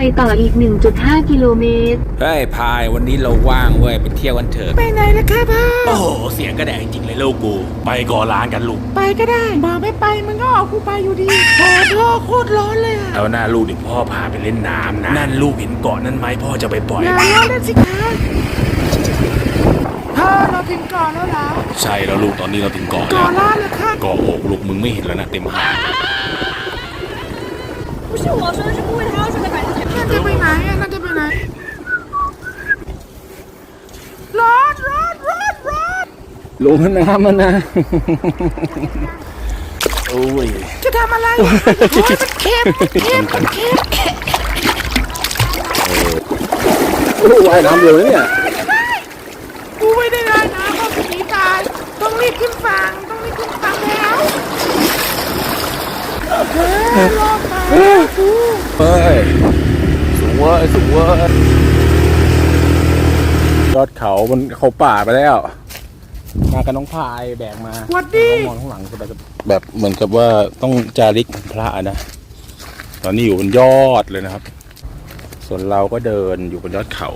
ไปต่ออีก 1.5 กิโลเมตร เฮ้ย พายวันนี้เราว่างเว้ย ไปเที่ยวกันเถอะ ไปไหนล่ะครับพ่อ โอ้โห เสียงกระแดงจริงเลยลูกกู ไปก่อร้านกันลูก ไปก็ได้บอกไม่ไปมันก็เอากูไปอยู่ดีโอ้พ่อโคตรร้อนเลยอะเอาหน้าลูกเดี๋ยวพ่อพาไปเล่นน้ำนะ นั่นลูกเห็นเกาะนั่นไหมพ่อจะไปปล่อย อย่าร้อนนั่นสิครับพ่อเราถึงเก่อนแล้วเหรอใช่แล้วลูกตอนนี้เราถึงเกาะก่อแล้วนร้านแล้วครับเกาะอกลูกมึงไม่เห็นแล้วนะเต็มหาด 不是我说的是顾伟涛说的百分之 น่าจะไปไหนอะน่าจะไปไหนร้อนร้อนร้อนร้อน ลงน้ำมันนะ โอ้ย จะทำอะไรโอ้ยมันเค็มมันเค็มมันเค็ม ว่ายน้ำเร็วเนี่ย เฮ้ยรอดมากูเฮ้ยสูงเว้ยสูงเว้ยยอดเขาบนเขาป่าไปแล้ว มากับน้องพายแบกมาหวัดดีมองข้างหลังแบบเหมือนกับว่าต้องจาริกพระนะ ตอนนี้อยู่บนยอดเลยนะครับ ส่วนเราก็เดินอยู่บนยอดเขา